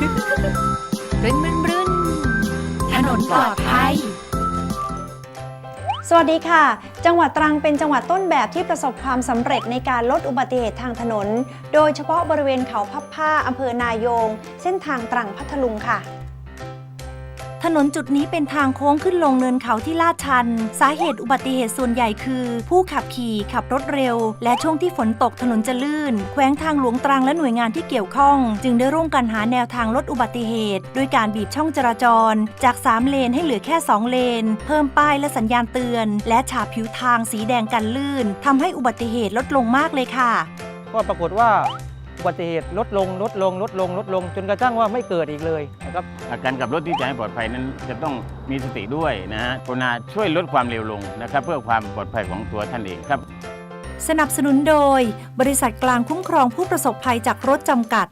รื่นรื่นรื่นถนนปลอดภัย สวัสดีค่ะ จังหวัดตรังเป็นจังหวัดต้นแบบที่ประสบความสำเร็จในการลดอุบัติเหตุทางถนน โดยเฉพาะบริเวณเขาพับผ้าอำเภอนายง เส้นทางตรังพัทลุงค่ะ ถนนจุดนี้เป็นทางโค้งขึ้นลงเนินเขาที่ลาดชัน สาเหตุอุบัติเหตุส่วนใหญ่คือ ผู้ขับขี่ขับรถเร็ว และช่วงที่ฝนตกถนนจะลื่น แขวงทางหลวงตรังและหน่วยงานที่เกี่ยวข้อง จึงได้ร่วมกันหาแนวทางลดอุบัติเหตุด้วยการบีบช่องจราจร จาก 3 เลนให้เหลือแค่ 2 เลน เพิ่มป้ายและสัญญาณเตือน และฉาบผิวทางสีแดงกันลื่นทำให้อุบัติเหตุลดลงมากเลยค่ะ ก็ปรากฏว่า อุบัติเหตุลดลงลดลงลดลงลดลง จนกระทั่งว่าไม่เกิดอีกเลยนะครับการขับรถที่จะให้ปลอดภัยนั้นจะต้องมีสติด้วยนะฮะกรุณาช่วยลดความเร็วลงนะครับ เพื่อความปลอดภัยของตัวท่านเองครับ สนับสนุนโดย บริษัทกลางคุ้มครองผู้ประสบภัยจากรถจำกัด